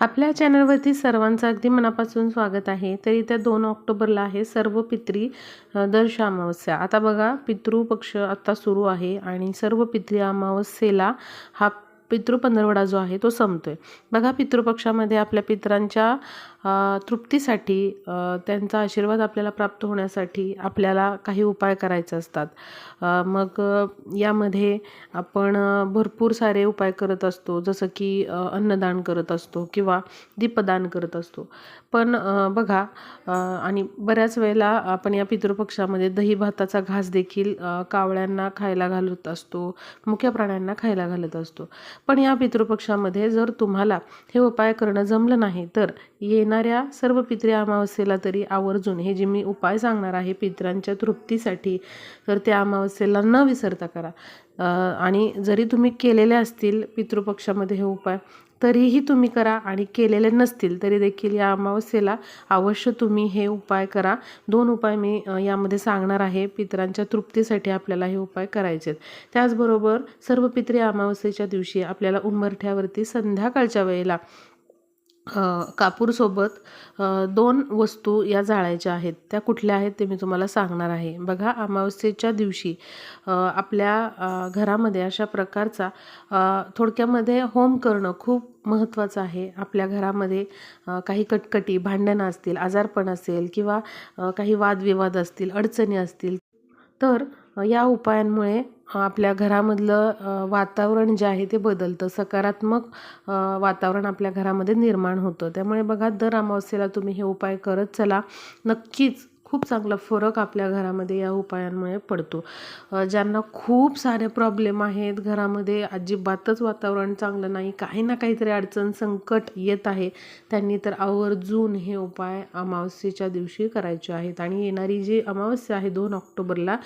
आपल्या चॅनलवरती सर्वांचं अगदी मनापासून स्वागत आहे. तर येत्या दोन ऑक्टोबरला आहे सर्व पित्री दर्श अमावस्या. आता बघा पितृपक्ष आत्ता सुरू आहे आणि सर्व पितृ अमावस्येला हा पितृ पंधरवडा जो आहे तो संपतोय. बघा पितृपक्षामध्ये आपल्या पितरांच्या तृप्तीसाठी त्यांचा आशीर्वाद आपल्याला प्राप्त होण्यासाठी आपल्याला काही उपाय करायचे असतात. मग यामध्ये आपण भरपूर सारे उपाय करत असतो. जसं की अन्नदान करत असतो किंवा दीपदान करत असतो. पण बघा आणि बऱ्याच वेळेला आपण या पितृपक्षामध्ये दही भाताचा घास देखील कावळ्यांना खायला घालत असतो मुख्य प्राण्यांना खायला घालत असतो. पण या पितृपक्षामध्ये जर तुम्हाला हे उपाय करणं जमलं नाही तर येणाऱ्या सर्व पितृ अमावस्येला तरी आवर्जून हे जे मी उपाय सांगणार आहे पितरांच्या तृप्तीसाठी तर त्या अमावस्येला न विसरता करा. आणि जरी तुम्ही केलेले असतील पितृपक्षामध्ये हे उपाय तरीही तुम्ही करा आणि केलेले नसतील तरी देखील या अमावस्येला अवश्य तुम्ही हे उपाय करा. दोन उपाय मी यामध्ये सांगणार आहे. पितरांच्या तृप्तीसाठी आपल्याला हे उपाय करायचे आहेत त्याचबरोबर सर्व पित्री अमावस्येच्या दिवशी आपल्याला उंबरठ्यावरती संध्याकाळच्या वेळेला कापूरसोबत दोन वस्तू या जाळायच्या आहेत. त्या कुठल्या आहेत ते मी तुम्हाला सांगणार आहे. बघा अमावस्येच्या दिवशी आपल्या घरामध्ये अशा प्रकारचा थोडक्यामध्ये होम करणं खूप महत्त्वाचं आहे. आपल्या घरामध्ये काही कटकटी भांडणं असतील आजारपण असेल किंवा काही वादविवाद असतील अडचणी असतील तर या उपायांमुळे आपल्या घरामधलं वातावरण जे आहे ते बदलतं. सकारात्मक वातावरण आपल्या घरामध्ये निर्माण होतं. त्यामुळे बघा दर अमावस्येला तुम्ही हे उपाय करत चला. नक्कीच खूप चांगला फरक आपल्या घरामध्ये या उपायांमुळे पडतो. ज्यांना खूप सारे प्रॉब्लेम आहेत घरामध्ये अजिबातच वातावरण चांगलं नाही काही ना काहीतरी अडचण संकट येत आहे त्यांनी तर आवर्जून हे उपाय अमावस्येच्या दिवशी करायचे आहेत. आणि येणारी जी अमावस्या आहे दोन ऑक्टोबरला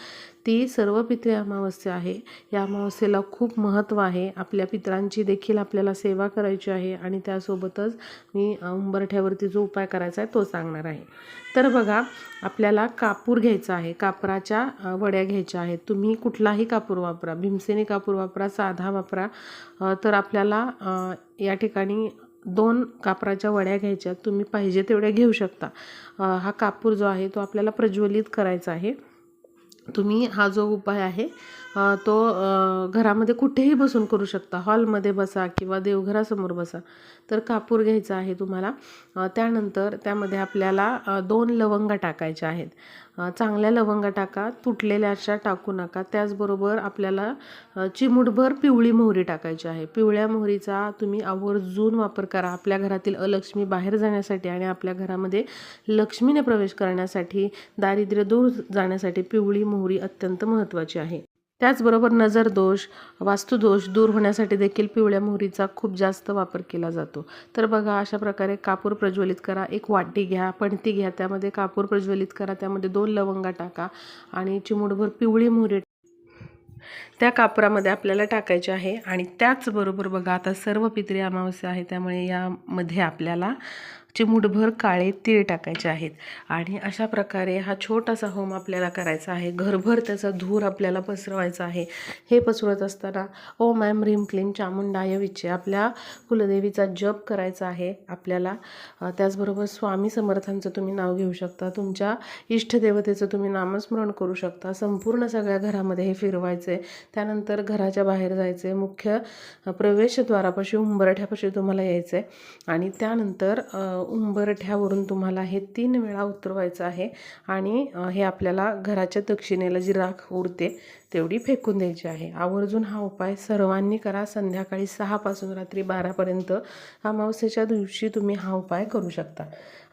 ती सर्व पितृ अमावस्या आहे. या अमावस्येला खूप महत्त्व आहे. आपल्या पितरांची देखील आपल्याला सेवा करायची आहे आणि त्यासोबतच मी उंबरठ्यावरती जो उपाय करायचा आहे तो सांगणार आहे. तर बघा आपल्याला कापूर घ्यायचा आहे. कापराच्या वड्या घ्यायच्या आहेत. तुम्ही कुठलाही कापूर वापरा. भीमसेनी कापूर वापरा साधा वापरा. तर आपल्याला या ठिकाणी दोन कापराच्या वड्या घ्यायच्या तुम्ही पाहिजे तेवढ्या घेऊ शकता. हा कापूर जो आहे तो आपल्याला प्रज्वलित करायचा आहे. तुम्ही हा जो उपाय आहे तो घरामध्ये कुठेही बसून करू शकता. हॉलमध्ये बसा किंवा देवघरासमोर बसा. तर कापूर घ्यायचा आहे तुम्हाला. त्यानंतर त्यामध्ये आपल्याला दोन लवंगा टाकायच्या आहेत. चांगल्या लवंगा टाका तुटलेल्या अशा टाकू नका. त्याचबरोबर आपल्याला चिमुटभर चिमूटभर पिवळी मोहरी टाकायची आहे. पिवळ्या मोहरीचा तुम्ही आवर्जून वापर करा. आपल्या घरातील अलक्ष्मी बाहेर जाण्यासाठी आणि आपल्या घरामध्ये लक्ष्मीने प्रवेश करण्यासाठी दारिद्र्य दूर जाण्यासाठी पिवळी मोहरी अत्यंत महत्त्वाची आहे. त्याचबरोबर नजर दोष वास्तुदोष दूर होण्यासाठी देखील पिवळ्या मोहरीचा खूप जास्त वापर केला जातो. तर बघा अशा प्रकारे कापूर प्रज्वलित करा. एक वाटी घ्या पणती घ्या त्यामध्ये कापूर प्रज्वलित करा. त्यामध्ये दोन लवंगा टाका आणि चिमूटभर पिवळी मोहरी त्या कापरामध्ये आपल्याला टाकायचे आहे. आणि त्याचबरोबर बघा आता सर्व पितरी अमावस्या आहे त्यामुळे यामध्ये आपल्याला चिमूटभर काळे तीळ टाकायचे आहेत. आणि अशा प्रकारे हा छोटासा होम आपल्याला करायचा आहे. घरभर त्याचा धूर आपल्याला पसरवायचा आहे. हे पसरवत असताना ओम मॅम ह्रीम क्लीम चामुंडाय विचे आपल्या कुलदेवीचा जप करायचा आहे. आपल्याला त्याचबरोबर स्वामी समर्थांचं तुम्ही नाव घेऊ शकता. तुमच्या इष्टदेवतेचं तुम्ही नामस्मरण करू शकता. संपूर्ण सगळ्या घरामध्ये हे फिरवायचं. आहे त्यानंतर घराच्या बाहेर जायचं. आहे मुख्य प्रवेशद्वारापाशी उंबरठ्यापाशी तुम्हाला यायचं. आहे आणि त्यानंतर उंबरठ्यावरून तुम्हाला हे तीन वेळा उतरवायचं आहे आणि हे आपल्याला घराच्या दक्षिणेला जी राख उरते तेवढी फेकून द्यायची आहे. आवर्जून हा उपाय सर्वांनी करा. संध्याकाळी सहापासून रात्री बारापर्यंत अमावस्येच्या दिवशी तुम्ही हा उपाय करू शकता.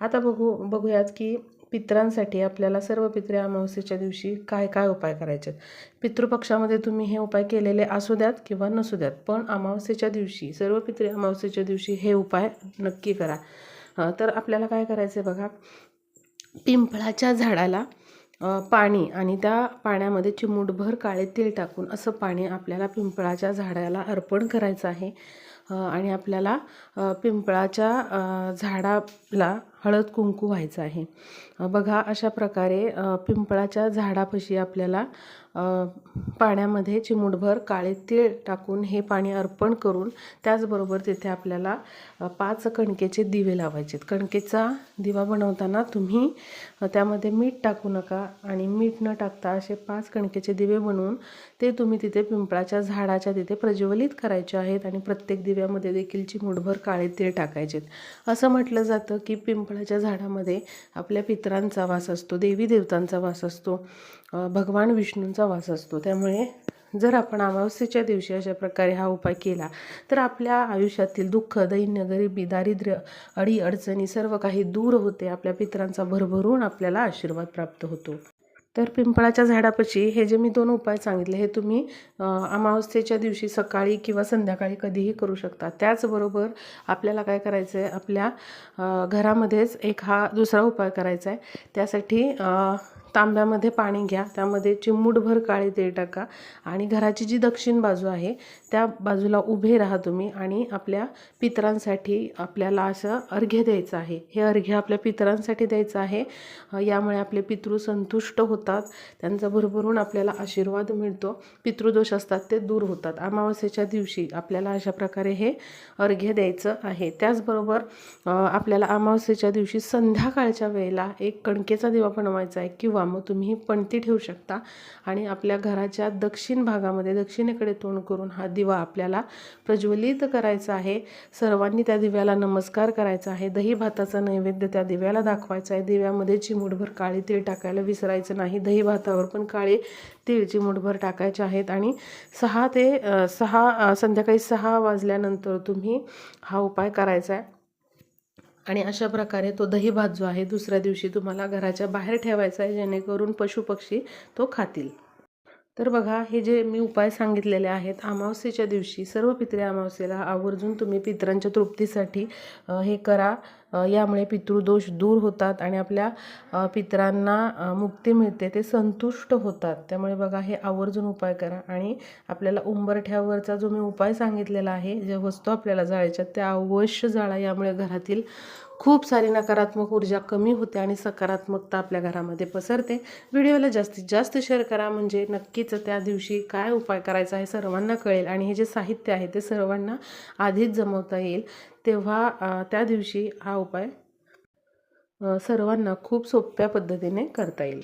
आता बघू बघूयात की पित्रांसाठी आपल्याला सर्व पित्रे अमावस्येच्या दिवशी काय काय उपाय करायचे आहेत? पितृपक्षामध्ये तुम्ही हे उपाय केलेले असू द्यात किंवा नसू द्यात पण अमावस्येच्या दिवशी सर्व पित्रे अमावस्येच्या दिवशी हे उपाय नक्की करा. तर आपल्याला काय करायचं आहे बघा पिंपळाच्या झाडाला पाणी आणि त्या पाण्यामध्ये चिमूटभर काळे तेल टाकून असं पाणी आपल्याला पिंपळाच्या झाडाला अर्पण करायचं आहे. आणि आपल्याला पिंपळाच्या झाडाला हळद कुंकू व्हायचं आहे. बघा अशा प्रकारे पिंपळाच्या झाडापाशी आपल्याला पाण्यामध्ये चिमूटभर काळे तीळ टाकून हे पाणी अर्पण करून त्याचबरोबर तिथे आपल्याला पाच कणकेचे दिवे लावायचे कणकेचा दिवा बनवताना तुम्ही त्यामध्ये मीठ टाकू नका आणि मीठ न टाकता असे पाच कणकेचे दिवे बनवून ते तुम्ही तिथे पिंपळाच्या झाडाच्या तिथे प्रज्वलित करायचे आहेत आणि प्रत्येक दिव्यामध्ये देखील चिमूटभर काळे तीळ टाकायचे आहेत असं म्हटलं जातं की पिंपळाच्या झाडामध्ये आपल्या पितरांचा वास असतो देवी देवतांचा वास असतो. भगवान विष्णूंचा वास असतो. त्यामुळे जर आपण अमावस्येच्या दिवशी अशा प्रकारे हा उपाय केला तर आपल्या आयुष्यातील दुःख दैन्य गरिबी दारिद्र्य अडी अडचणी सर्व काही दूर होते. आपल्या पित्रांचा भरभरून आपल्याला आशीर्वाद प्राप्त होतो. तर पिंपळाच्या झाडापाशी हे जे मी दोन उपाय सांगितले हे तुम्ही अमावस्येच्या दिवशी सकाळी किंवा संध्याकाळी कधीही करू शकता. त्याचबरोबर आपल्याला काय करायचं आहे आपल्या घरामध्येच एक हा दुसरा उपाय करायचा आहे त्यासाठी तांब्यामध्ये पाणी घ्या त्यामध्ये चिमूटभर काळे तेल टाका आणि घराची जी दक्षिण बाजू आहे त्या बाजूला उभे राहा तुम्ही आणि आपल्या पितरांसाठी आपल्याला असं अर्घ्य द्यायचं आहे. हे अर्घ्य आपल्या पितरांसाठी द्यायचं आहे. यामुळे आपले पितृ संतुष्ट होतात त्यांचा भरभरून आपल्याला आशीर्वाद मिळतो. पितृदोष असतात ते दूर होतात. अमावस्येच्या दिवशी आपल्याला अशा प्रकारे हे अर्घ्य द्यायचं आहे. त्याचबरोबर आपल्याला अमावस्येच्या दिवशी संध्याकाळच्या वेळेला एक कणकेचा दिवा बनवायचा आहे किंवा मग तुम्ही पणती ठेवू शकता. आणि आपल्या घराच्या दक्षिण भागामध्ये दक्षिणेकडे तोंड करून हा दिवा आपल्याला प्रज्वलित करायचा आहे. सर्वांनी त्या दिव्याला नमस्कार करायचा आहे. दही भाताचा नैवेद्य त्या दिव्याला दाखवायचा आहे. दिव्यामध्ये चिमूटभर काळे तीळ टाकायला विसरायचं नाही. दही भातावर पण काळे तीळ चिमूटभर टाकायचे आहेत. आणि सहा ते सहा संध्याकाळी सहा वाजल्यानंतर तुम्ही हा उपाय करायचा आहे. आणि अशा प्रकारे तो दही भात जो आहे. दुसऱ्या दिवशी तुम्हाला घराच्या बाहेर ठेवायचा आहे जेणेकरून पशुपक्षी तो खातील. तर बघा हे जे मी उपाय सांगितलेले आहेत अमावस्येच्या दिवशी सर्व पित्रे अमावस्येला आवर्जून तुम्ही पितरांच्या तृप्तीसाठी हे करा. यामुळे पितृदोष दूर होतात आणि आपल्या पितरांना मुक्ती मिळते ते संतुष्ट होतात. त्यामुळे बघा हे आवर्जून उपाय करा आणि आपल्याला उंबरठ्यावरचा जो मी उपाय सांगितलेला आहे ज्या वस्तू आपल्याला जाळायच्या त्या अवश्य जाळा. यामुळे घरातील खूप सारी नकारात्मक ऊर्जा कमी होते आणि सकारात्मकता आपल्या घरामध्ये पसरते. व्हिडिओला जास्तीत जास्त शेअर करा म्हणजे नक्कीच त्या दिवशी काय उपाय करायचा हे सर्वांना कळेल आणि हे जे साहित्य आहे ते सर्वांना आधीच जमवता येईल. तेव्हा त्या दिवशी हा उपाय सर्वांना खूप सोप्या पद्धतीने करता येईल.